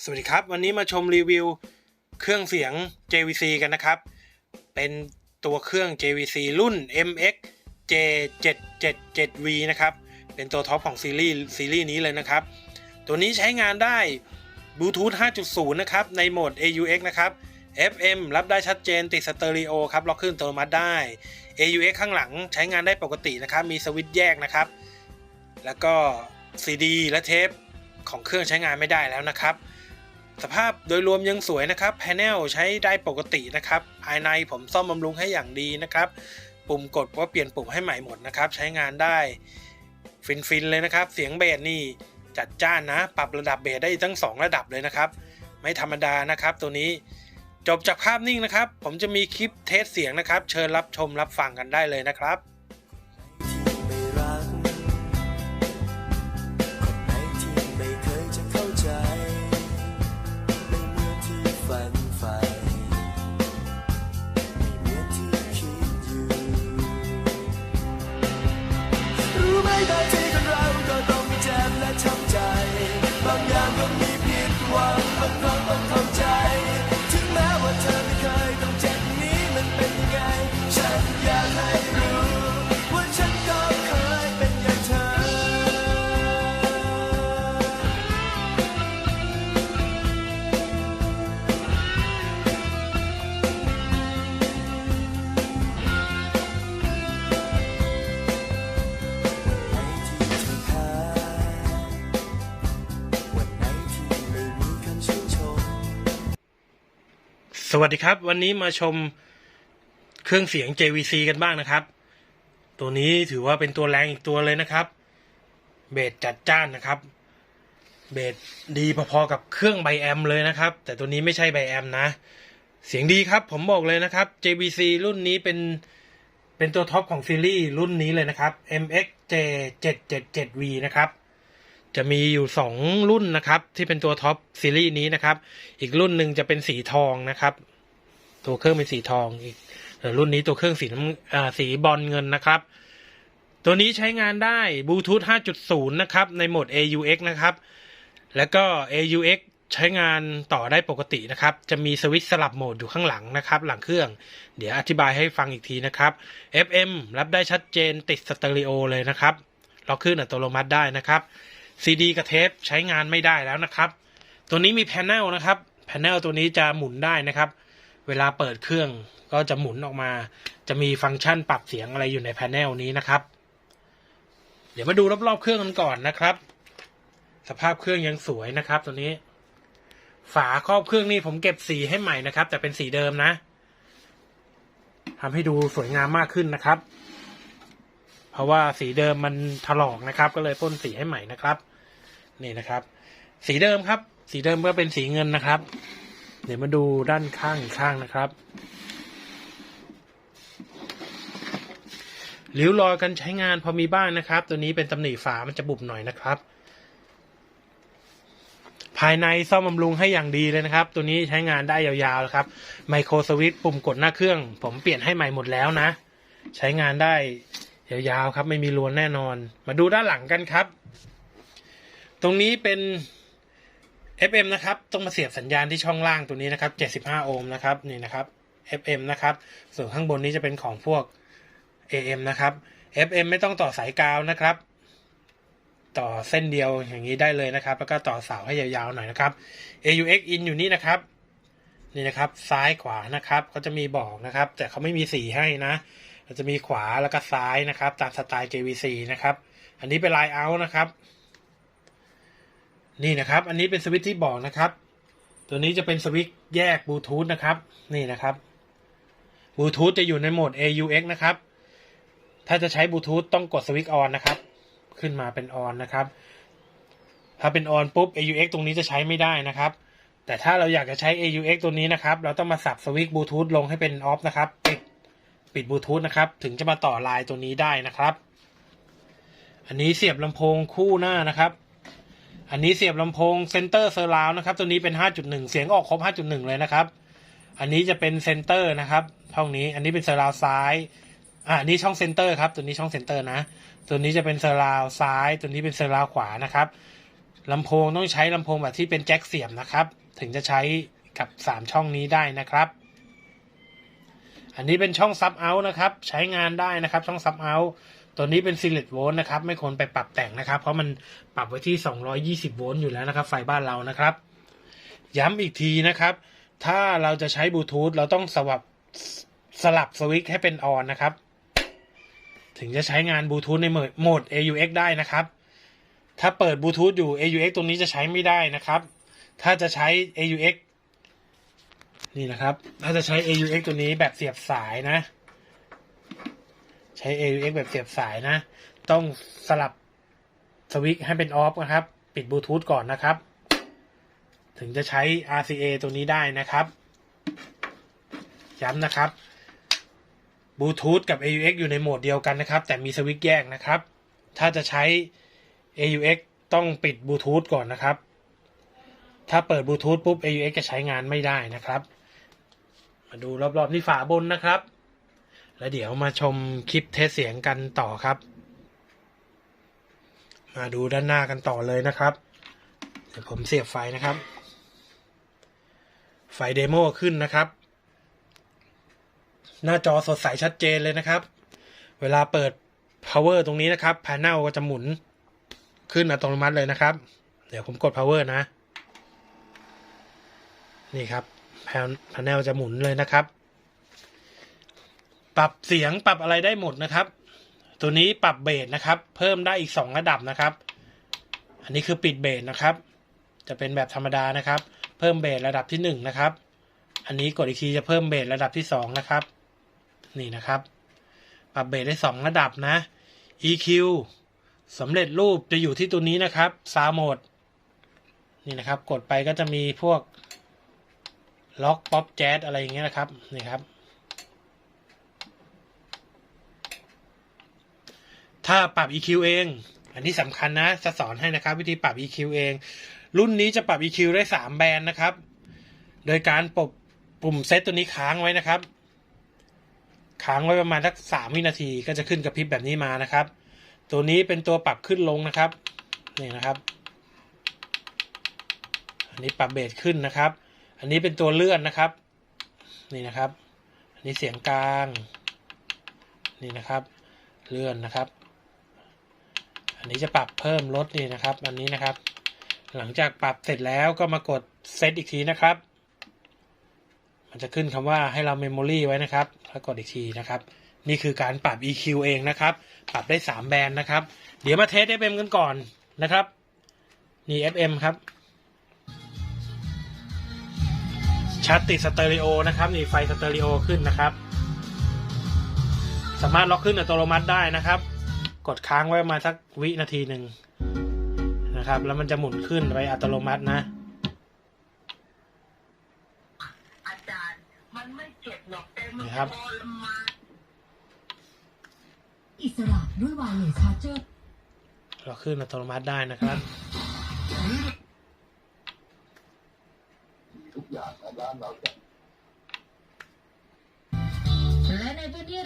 สวัสดีครับ วันนี้มาชมรีวิวเครื่องเสียง JVC กันนะครับ เป็นตัวเครื่อง JVC รุ่น MX J777V นะครับ เป็นตัวท็อปของซีรีส์ซีรีส์นี้เลยนะครับ ตัวนี้ใช้งานได้บลูทูธ 5.0 นะครับ ในโหมด AUX นะครับ FM รับได้ชัดเจนติดสเตอริโอครับล็อกขึ้นอัตโนมัติได้ AUX ข้างหลังใช้งานได้ปกตินะครับ มีสวิตช์แยกนะครับ แล้วก็ CD และเทปของเครื่องใช้งานไม่ได้แล้วนะครับ สภาพโดยรวมยังสวยนะครับแผงใช้ได้ปกตินะครับ ภายในผมซ่อมบำรุงให้อย่างดีนะครับ ปุ่มกดก็เปลี่ยนปุ่มให้ใหม่หมดนะครับ ใช้งานได้ ฟินๆเลยนะครับ เสียงเบสนี่จัดจ้านนะ ปรับระดับเบสได้ตั้ง 2 ระดับเลยนะครับ ไม่ธรรมดานะครับ ตัวนี้จบจากภาพนิ่งนะครับ ผมจะมีคลิปเทสเสียงนะครับ เชิญรับชมรับฟังกันได้เลยนะครับ สวัสดีครับ วันนี้มาชมเครื่องเสียง JVC กันบ้างนะครับ ตัวนี้ถือว่าเป็นตัวแรงอีกตัวเลยนะครับ เบสจัดจ้านนะครับ เบสดีพอๆกับเครื่องไบแอมเลยนะครับ แต่ตัวนี้ไม่ใช่ไบแอมนะ เสียงดีครับ ผมบอกเลยนะครับ JVC รุ่นนี้เป็นเป็นตัวท็อปของซีรีส์รุ่นนี้เลยนะครับ MX J777V นะครับ จะมีอยู่ 2 รุ่นนะครับ ที่เป็นตัวท็อปซีรีส์นี้นะครับ อีกรุ่นหนึ่งจะเป็นสีทองนะครับ ตัวเครื่องเป็นสีทองอีกรุ่นนี้ตัวเครื่องสีน้ำสีบอลเงินนะครับ ตัวนี้ใช้งานได้บลูทูธ5.0 นะครับ ในโหมด AUX นะครับ แล้วก็ AUX ใช้งานต่อได้ปกตินะครับ จะมีสวิตช์สลับโหมดอยู่ข้างหลังนะครับ หลังเครื่อง เดี๋ยวอธิบายให้ฟังอีกทีนะครับ FM รับได้ชัดเจนติดสเตอริโอเลยนะครับล็อกขึ้นอัตโนมัติได้นะครับ CD กับเทปใช้งานไม่ได้แล้วนะครับ ตัวนี้มีแผงนลนะครับแผงตัวนี้จะหมุนได้นะครับ เวลาเปิดเครื่องก็จะหมุนออกมา จะมีฟังก์ชันปรับเสียงอะไรอยู่ในแผงนี้นะครับ เดี๋ยวมาดูรอบๆเครื่องกันก่อนนะครับ สภาพเครื่องยังสวยนะครับ ตัวนี้ ฝาครอบเครื่องนี่ผมเก็บสีให้ใหม่นะครับ แต่เป็นสีเดิมนะทำให้ดูสวยงามมากขึ้นนะครับเพราะว่าสีเดิมมันถลอกนะครับ ก็เลยพ่นสีให้ใหม่นะครับ นี่นะครับ สีเดิมครับ สีเดิมก็เป็นสีเงินนะครับ เดี๋ยวมาดูด้านข้างอีกข้างนะครับริ้วรอยการใช้งานพอมีบ้างนะครับ ตัวนี้เป็นตำหนิฝามันจะบุบหน่อยนะครับ ภายในซ่อมบำรุงให้อย่างดีเลยนะครับ ตัวนี้ใช้งานได้ยาวๆนะครับ ไมโครสวิตปุ่มกดหน้าเครื่อง ผมเปลี่ยนให้ใหม่หมดแล้วนะ ใช้งานได้ยาวๆครับ ไม่มีรวนแน่นอน มาดูด้านหลังกันครับ ตรงนี้เป็น FM นะครับ ต้องมาเสียบสัญญาณที่ช่องล่างตัวนี้นะครับ 75 โอห์มนะครับ นี่นะครับ FM นะครับ ส่วนข้างบนนี้จะเป็นของพวก AM นะครับ FM ไม่ต้องต่อสายกาวนะครับ ต่อเส้นเดียวอย่างนี้ได้เลยนะครับ แล้วก็ต่อเสาให้ยาวๆหน่อยนะครับ AUX in อยู่นี่นะครับ นี่นะครับ ซ้ายขวานะครับเขาจะมีบอกนะครับ แต่เขาไม่มีสีให้นะจะมีขวาแล้วก็ซ้ายนะครับ ตามสไตล์ JVC นะครับ อันนี้เป็นไลน์เอานะครับ นี่นะครับ อันนี้เป็นสวิตช์ที่บอกนะครับ ตัวนี้จะเป็นสวิตช์แยกบลูทูธนะครับ นี่นะครับบลูทูธจะอยู่ในโหมด AUX นะครับ ถ้าจะใช้บลูทูธต้องกดสวิตช์ออนนะครับ ขึ้นมาเป็นออนนะครับ ถ้าเป็นออนปุ๊บ AUX ตรงนี้จะใช้ไม่ได้นะครับ แต่ถ้าเราอยากจะใช้ AUX ตัวนี้นะครับ เราต้องมาสับสวิตช์บลูทูธลงให้เป็นออฟนะครับ ปิดปิดบลูทูธนะครับ ถึงจะมาต่อไลน์ตัวนี้ได้นะครับ อันนี้เสียบลำโพงคู่หน้านะครับ อันนี้เสียบลำโพงเซนเตอร์เซอร์ราวนะครับ ตัวนี้เป็น 5.1 เสียงออกครบ 5.1 เลยนะครับ อันนี้จะเป็นเซนเตอร์นะครับช่องนี้ อันนี้เป็นเซอร์ราวซ้ายอ่านนี้ช่องเซนเตอร์ครับ ตัวนี้ช่องเซนเตอร์นะ ตัวนี้จะเป็นเซอร์ราวซ้าย ตัวนี้เป็นเซอร์ราวขวานะครับลำโพงต้องใช้ลำโพงแบบที่เป็นแจ็คเสียบนะครับ ถึงจะใช้กับ 3 ช่องนี้ได้นะครับ อันนี้เป็นช่องซับเอาท์นะครับ ใช้งานได้นะครับ ช่องซับเอาท์ ตัวนี้เป็นซิลิโวลต์นะครับ ไม่ควรไปปรับแต่งนะครับ เพราะมันปรับไว้ที่ 220โวลต์อยู่แล้วนะครับ ไฟบ้านเรานะครับ ย้ำอีกทีนะครับ ถ้าเราจะใช้บลูทูธเราต้องสลับสลับสวิตช์ให้เป็นออนนะครับ ถึงจะใช้งานบลูทูธในมดโหมด AUX ได้นะครับ ถ้าเปิดบลูทูธอยู่ AUX ตรงนี้จะใช้ไม่ได้นะครับ ถ้าจะใช้ AUX นี่นะครับ ถ้าจะใช้ AUX ตัวนี้แบบเสียบสายนะ ใช้ AUX แบบเสียบสายนะ ต้องสลับสวิตช์ให้เป็นออฟนะครับ ปิดบลูทูธก่อนนะครับ ถึงจะใช้ RCA ตัวนี้ได้นะครับ ย้ำนะครับบลูทูธกับ AUX อยู่ในโหมดเดียวกันนะครับ แต่มีสวิตช์แยกนะครับ ถ้าจะใช้ AUX ต้องปิดบลูทูธก่อนนะครับ ถ้าเปิดบลูทูธปุ๊บ AUX จะใช้งานไม่ได้นะครับ มาดูรอบๆที่ฝาบนนะครับ แล้วเดี๋ยวมาชมคลิปเทสเสียงกันต่อครับ มาดูด้านหน้ากันต่อเลยนะครับเดี๋ยวผมเสียบไฟนะครับ ไฟเดโมขึ้นนะครับ หน้าจอสดใสชัดเจนเลยนะครับ เวลาเปิด power ตรงนี้นะครับ panel ก็จะหมุนขึ้นอัตโนมัติเลยนะครับ เดี๋ยวผมกด power นะ นี่ครับ panel จะหมุนเลยนะครับ ปรับเสียงปรับอะไรได้หมดนะครับ ตัวนี้ปรับเบสนะครับ เพิ่มได้อีก 2 ระดับนะครับ อันนี้คือปิดเบสนะครับ จะเป็นแบบธรรมดานะครับ เพิ่มเบสระดับที่1นะครับ อันนี้กดอีกทีจะเพิ่มเบสระดับที่2นะครับ นี่นะครับ ปรับเบสได้ 2 ระดับนะ EQ สำเร็จรูปจะอยู่ที่ตัวนี้นะครับซาวโหมดนี่นะครับ กดไปก็จะมีพวกล็อกป๊อปแจ๊สอะไรอย่างเงี้ยนะครับ นี่ครับ ถ้าปรับ EQ เอง อันนี้สำคัญนะ จะสอนให้นะครับ วิธีปรับ EQ เอง รุ่นนี้จะปรับ EQ ได้ 3 แบรนด์นะครับ โดยการปรับปุ่มเซตตัวนี้ค้างไว้นะครับ ค้างไว้ประมาณสักสามวินาทีก็จะขึ้นกระพริบแบบนี้มานะครับ ตัวนี้เป็นตัวปรับขึ้นลงนะครับ นี่นะครับ อันนี้ปรับเบสขึ้นนะครับ อันนี้เป็นตัวเลื่อนนะครับ นี่นะครับ อันนี้เสียงกลาง นี่นะครับ เลื่อนนะครับ อันนี้จะปรับเพิ่มลดนี่นะครับ อันนี้นะครับ หลังจากปรับเสร็จแล้วก็มากดเซตอีกทีนะครับ มันจะขึ้นคำว่าให้เราเมมโมรีไว้นะครับ แล้วกดอีกทีนะครับ นี่คือการปรับ EQ เองนะครับ ปรับได้ 3 แบนด์นะครับ เดี๋ยวมาเทส FM กันก่อนนะครับ นี่ FM ครับชัดติดสเตอริโอนะครับนี่ไฟสเตอริโอขึ้นนะครับ สามารถล็อกขึ้นอัตโนมัติได้นะครับ กดค้างไว้ประมาณสักวินาทีหนึ่งนะครับ แล้วมันจะหมุนขึ้นไปอัตโนมัตินะ อาจารย์มันไม่เจ็บหรอกแต่มันนะครับทรมานอิสระด้วยไวเลสชาร์เจอร์ล็อกขึ้นอัตโนมัติได้นะครับและ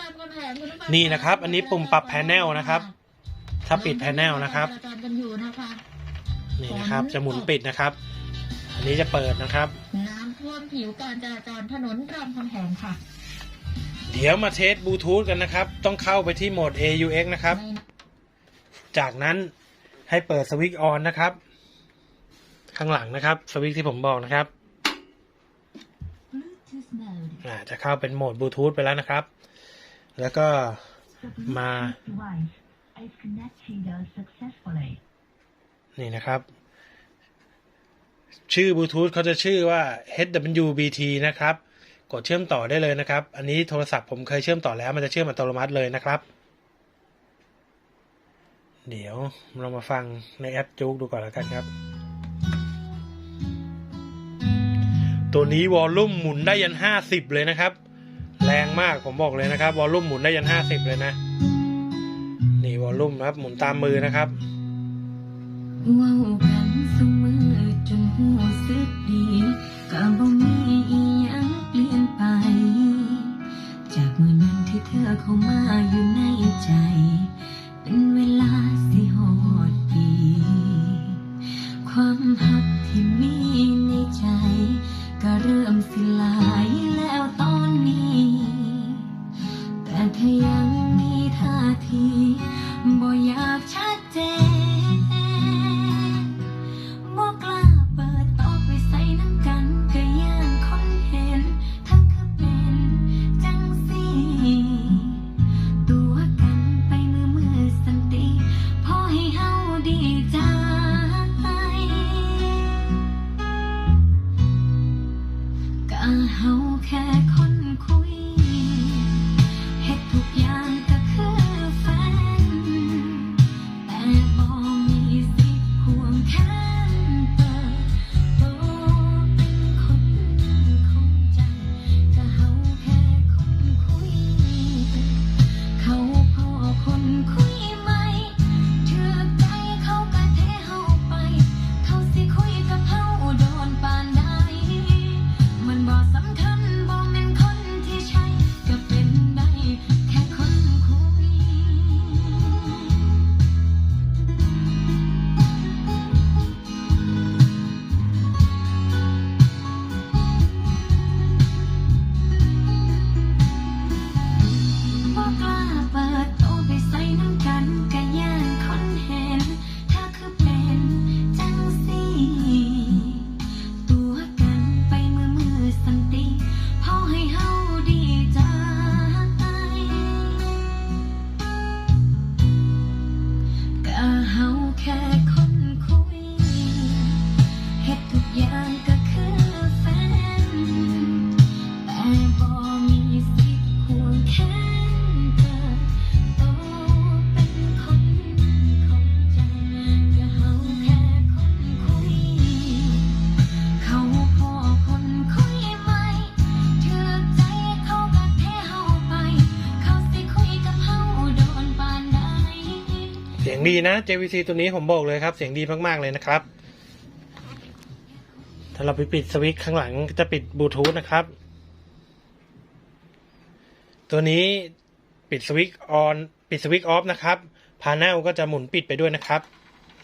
รามคำแหงคุณผู้ฟังนี่นะครับอันนี้ปุ่มปรับแพนเนลนะครับ ถ้าปิดแพนเนลนะครับ จราจรกันอยู่นะคะ นี่นะครับ จะหมุนปิดนะครับ อันนี้จะเปิดนะครับ น้ำท่วมผิวการจราจรถนนรามคำแหงค่ะเดี๋ยวมาเทสบลูทูธกันนะครับ ต้องเข้าไปที่โหมด AUX นะครับในจากนั้นให้เปิดสวิตช์ออนนะครับ ข้างหลังนะครับสวิตช์ที่ผมบอกนะครับ Bluetooth mode อ่าจะเข้าเป็นโหมดบลูทูธไปแล้วนะครับ แล้วก็มา นี่นะครับ ชื่อบลูทูธเขาจะชื่อว่า HWBT นะครับ กดเชื่อมต่อได้เลยนะครับ อันนี้โทรศัพท์ผมเคยเชื่อมต่อแล้ว มันจะเชื่อมอัตโนมัติเลยนะครับ เดี๋ยวเรามาฟังในแอปจุกดูก่อนแล้วกันครับ ตัวนี้วอลลุ่มหมุนได้ยันห้าสิบเลยนะครับ มากผมบอกเลยนะครับวอลลุ่มหมุนได้ยันห้าสิบเลยนะ นี่วอลลุ่มนะครับ หมุนตามมือนะครับว้ากันสมอจนหูสึกดีก็บ่มีอีหยังเปลี่ยนไป จากมือนั้นที่เธอเข้ามาอยู่ในใจ เป็นเวลา งดีนะ JVC ตัวนี้ผมบอกเลยครับ เสียงดีมาก ๆ เลยนะครับ ถ้าเราไปปิดสวิตช์ข้างหลังจะปิดบลูทูธนะครับ ตัวนี้ปิดสวิตช์ออนปิดสวิตช์ออฟนะครับพา n นลก็จะหมุนปิดไปด้วยนะครับ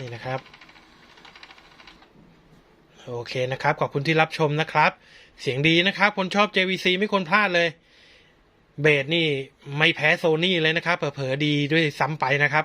นี่นะครับ โอเคนะครับ ขอบคุณที่รับชมนะครับ เสียงดีนะครับ คนชอบ JVC ไม่ควรพลาดเลยเบสนี่ไม่แพ้โซนี่เลยนะครับ เผลอๆดีด้วยซ้ำไปนะครับ